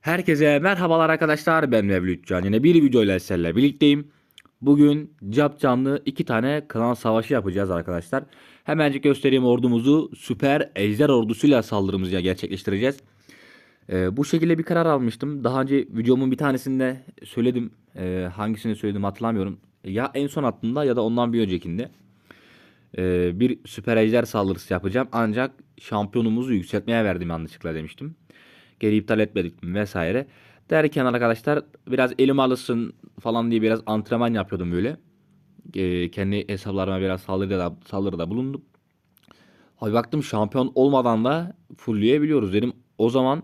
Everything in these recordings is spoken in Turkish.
Herkese merhabalar arkadaşlar ben Mevlüt Can yine bir video ile sizlerle birlikteyim. Bugün cap canlı iki tane klan savaşı yapacağız arkadaşlar. Hemencik göstereyim ordumuzu süper ejder ordusuyla saldırımızı gerçekleştireceğiz. Ee, bu şekilde bir karar almıştım. Daha önce videomun bir tanesinde söyledim. Ee, hangisini söyledim hatırlamıyorum. Ya en son attığımda ya da ondan bir öncekinde. Ee, bir süper ejder saldırısı yapacağım. Ancak şampiyonumuzu yükseltmeye verdim yanlışlıkla demiştim geri iptal etmedik vesaire. Derken arkadaşlar biraz elim alışsın falan diye biraz antrenman yapıyordum böyle. Ee, kendi hesaplarıma biraz saldırıda, saldırıda bulundum. Abi baktım şampiyon olmadan da fullleyebiliyoruz dedim. O zaman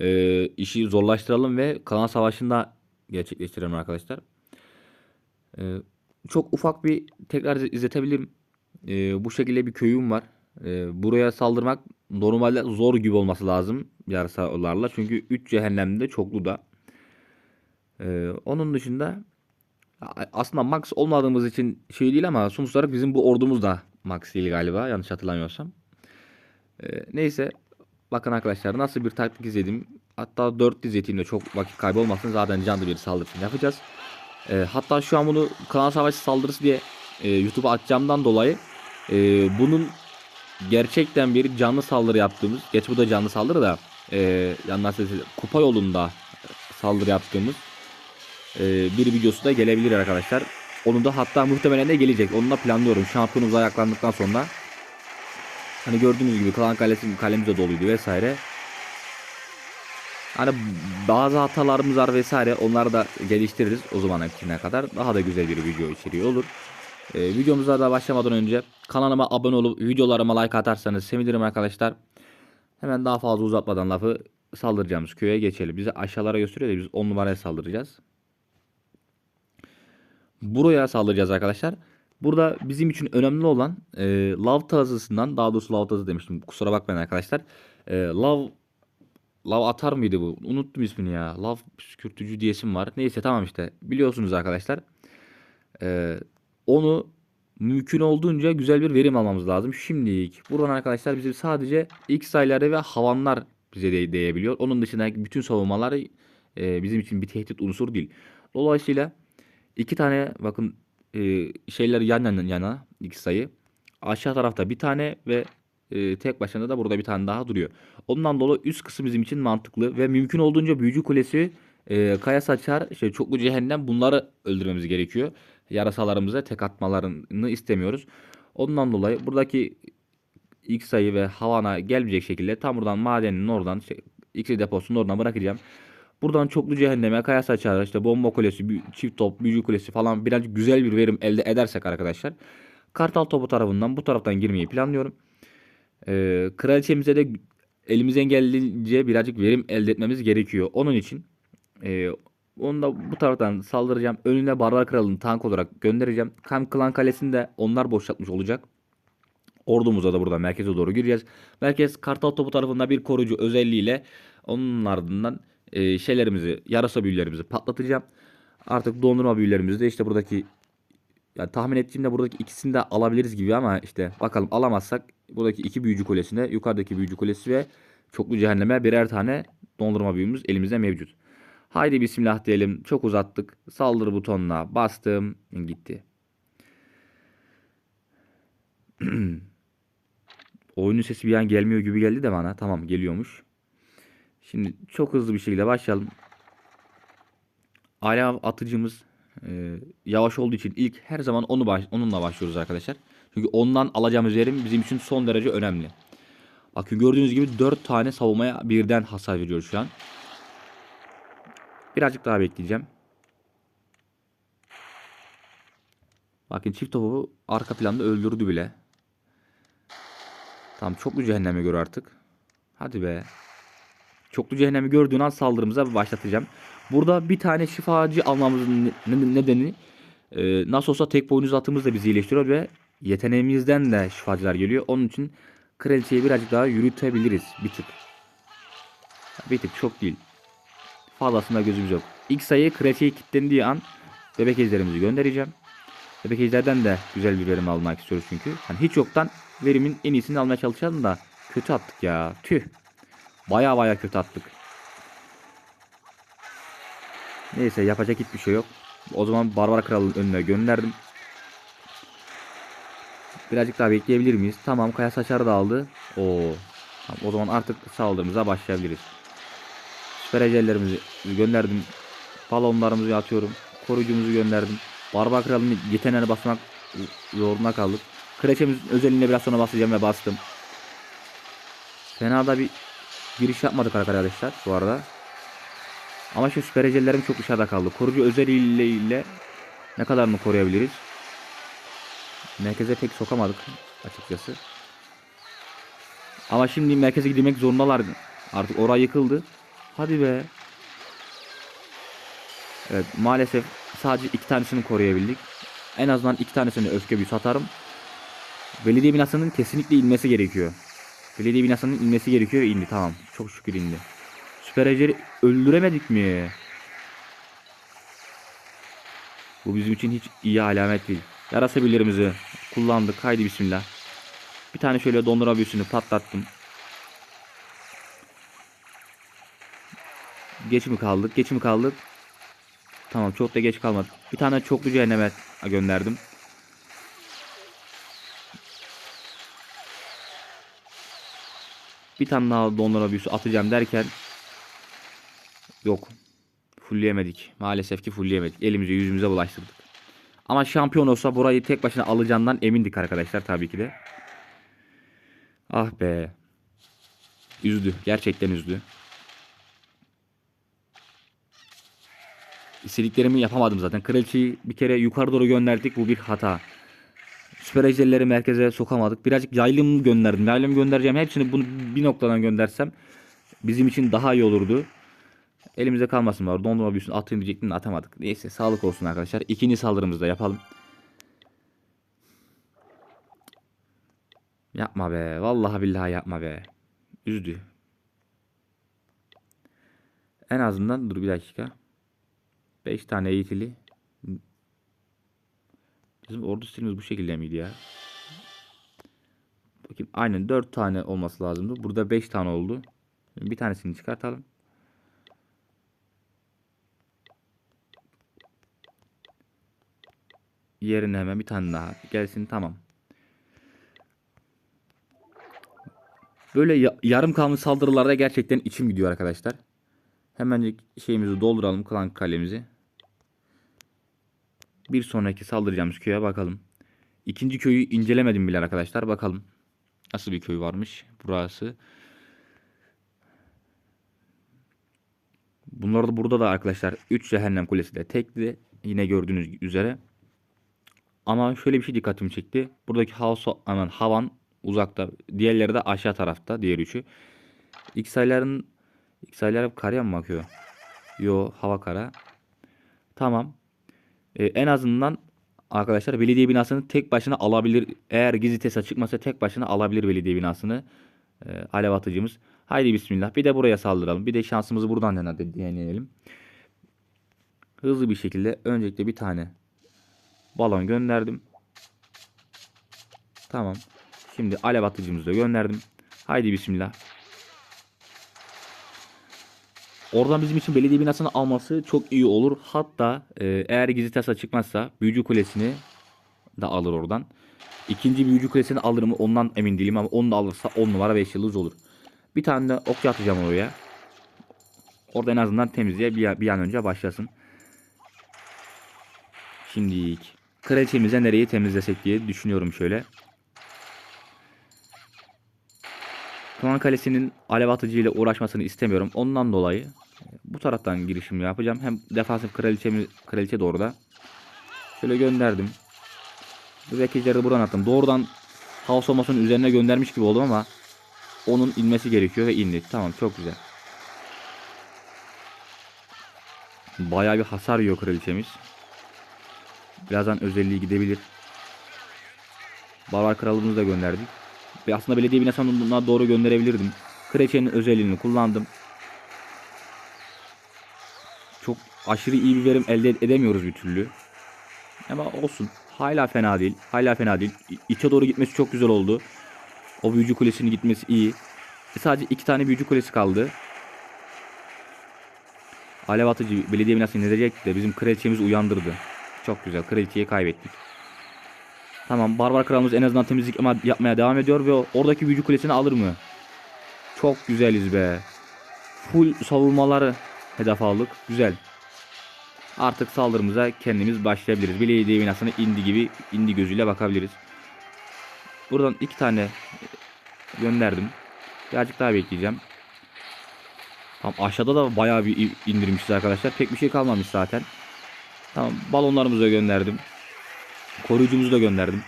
e, işi zorlaştıralım ve kalan savaşında gerçekleştirelim arkadaşlar. E, çok ufak bir tekrar izletebilirim. E, bu şekilde bir köyüm var. E, buraya saldırmak normalde zor gibi olması lazım yarısalarla. Çünkü 3 cehennemde çoklu da. Ee, onun dışında aslında max olmadığımız için şey değil ama sonuç olarak bizim bu ordumuz da max değil galiba yanlış hatırlamıyorsam. Ee, neyse bakın arkadaşlar nasıl bir taktik izledim. Hatta 4 izlediğimde çok vakit kaybolmasın zaten canlı bir saldırısını yapacağız. Ee, hatta şu an bunu klan savaşı saldırısı diye e, YouTube'a atacağımdan dolayı e, bunun gerçekten bir canlı saldırı yaptığımız, geç bu da canlı saldırı da e, yandan sesi kupa yolunda saldırı yaptığımız e, bir videosu da gelebilir arkadaşlar. Onun da hatta muhtemelen de gelecek. Onu da planlıyorum. Şampiyonumuz ayaklandıktan sonra. Hani gördüğünüz gibi klan kalesi kalemiz doluydu vesaire. Hani bazı hatalarımız var vesaire. Onları da geliştiririz o zaman kadar. Daha da güzel bir video içeriği olur. Ee, videomuza da başlamadan önce kanalıma abone olup videolarıma like atarsanız sevinirim arkadaşlar. Hemen daha fazla uzatmadan lafı saldıracağımız köye geçelim. Bize aşağılara gösteriyor biz 10 numaraya saldıracağız. Buraya saldıracağız arkadaşlar. Burada bizim için önemli olan e, lav tazısından daha doğrusu lav tazı demiştim. Kusura bakmayın arkadaşlar. E, lav lav atar mıydı bu? Unuttum ismini ya. Lav püskürtücü diyesim var. Neyse tamam işte. Biliyorsunuz arkadaşlar. E, onu mümkün olduğunca güzel bir verim almamız lazım. Şimdilik buradan arkadaşlar bizim sadece X sayıları ve havanlar bize de değebiliyor. Onun dışında bütün savunmalar e, bizim için bir tehdit unsur değil. Dolayısıyla iki tane bakın e, şeyler yan yana yana X sayı. Aşağı tarafta bir tane ve e, tek başına da burada bir tane daha duruyor. Ondan dolayı üst kısım bizim için mantıklı ve mümkün olduğunca büyücü kulesi, e, kaya saçar, işte çoklu cehennem bunları öldürmemiz gerekiyor yarasalarımıza tek atmalarını istemiyoruz. Ondan dolayı buradaki X sayı ve havana gelmeyecek şekilde tam buradan madenin oradan şey, X deposunun oradan bırakacağım. Buradan çoklu cehenneme, kaya saçar, işte bomba kulesi, çift top, büyücü kulesi falan birazcık güzel bir verim elde edersek arkadaşlar. Kartal topu tarafından bu taraftan girmeyi planlıyorum. Ee, kraliçemize de elimizden geldiğince birazcık verim elde etmemiz gerekiyor. Onun için e, onu da bu taraftan saldıracağım. Önüne Barbar Kralı'nı tank olarak göndereceğim. Hem Klan Kalesi'ni de onlar boşaltmış olacak. Ordumuza da burada merkeze doğru gireceğiz. Merkez Kartal Topu tarafında bir koruyucu özelliğiyle onun ardından e, şeylerimizi, yarasa büyülerimizi patlatacağım. Artık dondurma büyülerimizi de işte buradaki yani tahmin ettiğimde buradaki ikisini de alabiliriz gibi ama işte bakalım alamazsak buradaki iki büyücü kulesine, yukarıdaki büyücü kulesi ve çoklu cehenneme birer tane dondurma büyümüz elimizde mevcut. Haydi bismillah diyelim. Çok uzattık. Saldır butonuna bastım. Gitti. Oyunun sesi bir an gelmiyor gibi geldi de bana. Tamam geliyormuş. Şimdi çok hızlı bir şekilde başlayalım. Alev atıcımız e, yavaş olduğu için ilk her zaman onu baş, onunla başlıyoruz arkadaşlar. Çünkü ondan alacağımız verim bizim için son derece önemli. Bakın gördüğünüz gibi 4 tane savunmaya birden hasar veriyor şu an. Birazcık daha bekleyeceğim. Bakın çift topu arka planda öldürdü bile. Tamam çoklu cehennemi gör artık. Hadi be. Çoklu cehennemi gördüğün an saldırımıza başlatacağım. Burada bir tane şifacı almamızın nedeni e, nasıl olsa tek boynuz atımız da bizi iyileştiriyor ve yeteneğimizden de şifacılar geliyor. Onun için kraliçeyi birazcık daha yürütebiliriz bir tık. Bir tık çok değil. Fazlasında gözümüz yok. İlk sayı kraliçeyi kilitlendiği an bebek ejderimizi göndereceğim. Bebek ejderden de güzel bir verim almak istiyoruz çünkü. Hani hiç yoktan verimin en iyisini almaya çalışalım da kötü attık ya. Tüh. Baya baya kötü attık. Neyse yapacak hiçbir şey yok. O zaman Barbar Kral'ın önüne gönderdim. Birazcık daha bekleyebilir miyiz? Tamam Kaya Saçar da aldı. Oo. Tamam, o zaman artık saldırımıza başlayabiliriz. Süper ecellerimizi gönderdim. Balonlarımızı atıyorum. Koruyucumuzu gönderdim. Barbar Kral'ın yeteneğine basmak zorunda kaldık. Kreçemizin özelliğine biraz sonra basacağım ve bastım. Fena da bir giriş yapmadık arkadaşlar bu arada. Ama şu süper ecellerim çok dışarıda kaldı. Koruyucu özelliğiyle ne kadarını koruyabiliriz? Merkeze pek sokamadık açıkçası. Ama şimdi merkeze gidilmek zorundalar. Artık orası yıkıldı. Hadi be. Evet maalesef sadece iki tanesini koruyabildik. En azından iki tanesini öfke büyüsü atarım. Belediye binasının kesinlikle inmesi gerekiyor. Belediye binasının inmesi gerekiyor ve indi tamam. Çok şükür indi. Süper Ejder'i öldüremedik mi? Bu bizim için hiç iyi alamet değil. Yarasa kullandık. Haydi bismillah. Bir tane şöyle dondurma büyüsünü patlattım. Geç mi kaldık? Geç mi kaldık? Tamam çok da geç kalmadık. Bir tane çoklu cehenneme gönderdim. Bir tane daha dondurma büyüsü atacağım derken yok. Fullleyemedik. Maalesef ki fullleyemedik. Elimize yüzümüze bulaştırdık. Ama şampiyon olsa burayı tek başına alacağından emindik arkadaşlar tabii ki de. Ah be. Üzdü. Gerçekten üzdü. İstediklerimi yapamadım zaten. Kraliçeyi bir kere yukarı doğru gönderdik. Bu bir hata. Süper ejderleri merkeze sokamadık. Birazcık yaylım gönderdim. Yaylım göndereceğim. Hepsini bunu bir noktadan göndersem bizim için daha iyi olurdu. Elimize kalmasın var. Dondurma büyüsünü atayım diyecektim atamadık. Neyse sağlık olsun arkadaşlar. İkinci saldırımızı da yapalım. Yapma be. Vallahi billahi yapma be. Üzdü. En azından dur bir dakika. 5 tane eğitili. Bizim ordu stilimiz bu şekilde miydi ya? Bakayım aynen 4 tane olması lazımdı. Burada 5 tane oldu. Bir tanesini çıkartalım. Yerine hemen bir tane daha gelsin tamam. Böyle ya- yarım kalmış saldırılarda gerçekten içim gidiyor arkadaşlar. Hemen şeyimizi dolduralım klan kalemizi. Bir sonraki saldıracağımız köye bakalım. İkinci köyü incelemedim bile arkadaşlar. Bakalım. Nasıl bir köy varmış burası. Bunlar da burada da arkadaşlar 3 cehennem kulesi de tekli. Yine gördüğünüz üzere. Ama şöyle bir şey dikkatimi çekti. Buradaki house aman havan uzakta. Diğerleri de aşağı tarafta. Diğer üçü. XI'lerin XI'ler karaya mı bakıyor? Yo hava kara. Tamam. Ee, en azından arkadaşlar belediye binasını tek başına alabilir. Eğer gizli tesa çıkmasa tek başına alabilir belediye binasını. Ee, alev atıcımız. Haydi bismillah. Bir de buraya saldıralım. Bir de şansımızı buradan dene- deneyelim. Hızlı bir şekilde öncelikle bir tane balon gönderdim. Tamam. Şimdi alev atıcımızı da gönderdim. Haydi bismillah. Oradan bizim için belediye binasını alması çok iyi olur. Hatta e, eğer gizli tasa çıkmazsa büyücü kulesini de alır oradan. İkinci büyücü kulesini alır mı ondan emin değilim ama onu da alırsa 10 numara 5 yıldız olur. Bir tane de okçu atacağım oraya. Orada en azından temizliğe bir, bir an önce başlasın. Şimdi kraliçemize nereyi temizlesek diye düşünüyorum şöyle. Klan Kalesi'nin alev atıcı ile uğraşmasını istemiyorum. Ondan dolayı e, bu taraftan girişim yapacağım. Hem defansif kraliçemi, kraliçe doğru da. Şöyle gönderdim. De buradan attım. Doğrudan House olmasının üzerine göndermiş gibi oldum ama onun inmesi gerekiyor ve indi. Tamam çok güzel. Bayağı bir hasar yiyor kraliçemiz. Birazdan özelliği gidebilir. Barbar kralımızı da gönderdik. Ve aslında belediye binasına doğru gönderebilirdim. Kraliçenin özelliğini kullandım. Çok aşırı iyi bir verim elde edemiyoruz bir türlü. Ama olsun. Hala fena değil. Hala fena değil. İçe doğru gitmesi çok güzel oldu. O büyücü kulesinin gitmesi iyi. E sadece iki tane büyücü kulesi kaldı. Alev atıcı belediye binasını indirecekti de bizim kraliçemiz uyandırdı. Çok güzel. Kraliçeyi kaybettik. Tamam barbar kralımız en azından temizlik yapmaya devam ediyor ve oradaki büyücü kulesini alır mı? Çok güzeliz be. Full savunmaları hedef aldık. Güzel. Artık saldırımıza kendimiz başlayabiliriz. Belediye binasına indi gibi indi gözüyle bakabiliriz. Buradan iki tane gönderdim. Birazcık daha bekleyeceğim. Tam aşağıda da bayağı bir indirmişiz arkadaşlar. Pek bir şey kalmamış zaten. Tamam balonlarımızı gönderdim. Koruyucumuzu da gönderdim.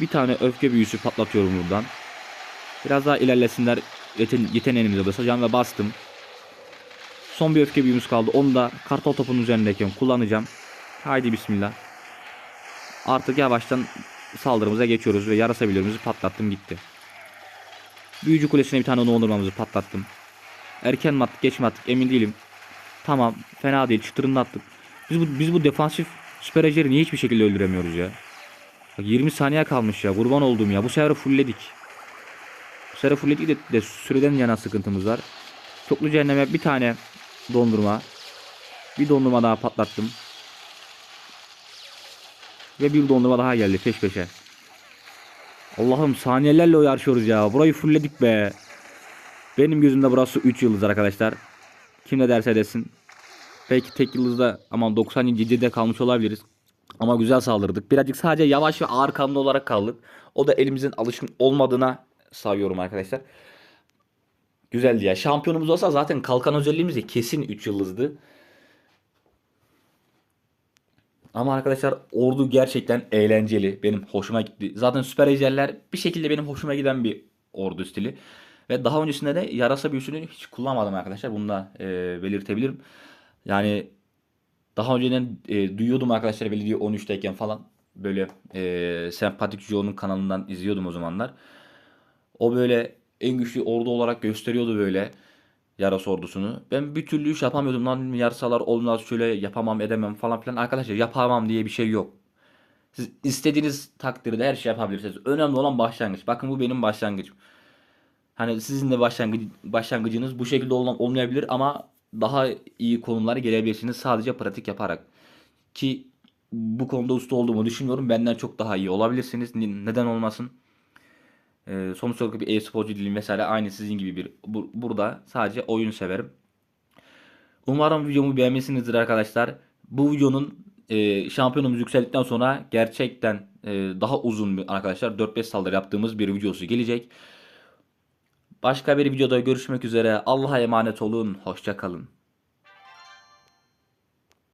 Bir tane öfke büyüsü patlatıyorum buradan. Biraz daha ilerlesinler. Yeten yeteneğimize basacağım ve bastım. Son bir öfke büyümüz kaldı. Onu da kartal topunun üzerindeyken kullanacağım. Haydi bismillah. Artık yavaştan saldırımıza geçiyoruz ve yarasa bilyonumuzu patlattım gitti. Büyücü kulesine bir tane dondurmamızı patlattım. Erken mi attık geç mi attık emin değilim. Tamam fena değil çıtırını attık. Biz bu, biz bu defansif süper ejderi niye hiçbir şekilde öldüremiyoruz ya? Bak 20 saniye kalmış ya kurban olduğum ya bu sefer fullledik. Bu sefer fullledik de, de süreden yana sıkıntımız var. Çoklu cehenneme bir tane dondurma. Bir dondurma daha patlattım. Ve bir dondurma daha geldi peş peşe. Allah'ım saniyelerle yarışıyoruz ya. Burayı fullledik be. Benim gözümde burası 3 yıldız arkadaşlar. Kim ne derse desin. Belki tek yıldızda aman 90. de kalmış olabiliriz. Ama güzel saldırdık. Birazcık sadece yavaş ve ağır kanlı olarak kaldık. O da elimizin alışkın olmadığına sayıyorum arkadaşlar. Güzeldi ya. Şampiyonumuz olsa zaten kalkan özelliğimiz de kesin 3 yıldızdı. Ama arkadaşlar ordu gerçekten eğlenceli. Benim hoşuma gitti. Zaten süper ejderler bir şekilde benim hoşuma giden bir ordu stili. Ve daha öncesinde de yarasa büyüsünü hiç kullanmadım arkadaşlar. Bunu da e, belirtebilirim. Yani daha önceden e, duyuyordum arkadaşlar belediye 13'teyken falan. Böyle e, Sempatik Joe'nun kanalından izliyordum o zamanlar. O böyle en güçlü ordu olarak gösteriyordu böyle yarasa ordusunu. Ben bir türlü iş yapamıyordum lan yarsalar olmaz şöyle yapamam edemem falan filan. Arkadaşlar yapamam diye bir şey yok. Siz istediğiniz takdirde her şey yapabilirsiniz. Önemli olan başlangıç. Bakın bu benim başlangıcım. Hani sizin de başlangıç, başlangıcınız bu şekilde olan olmayabilir ama daha iyi konumlara gelebilirsiniz sadece pratik yaparak. Ki bu konuda usta olduğumu düşünüyorum. Benden çok daha iyi olabilirsiniz. Ni- Neden olmasın? Ee, sonuç olarak bir e-sporcu değilim mesela aynı sizin gibi bir bu- burada sadece oyun severim. Umarım videomu beğenmişsinizdir arkadaşlar. Bu videonun e, şampiyonumuz yükseldikten sonra gerçekten e, daha uzun bir arkadaşlar 4-5 saldırı yaptığımız bir videosu gelecek. Başka bir videoda görüşmek üzere. Allah'a emanet olun. Hoşça kalın.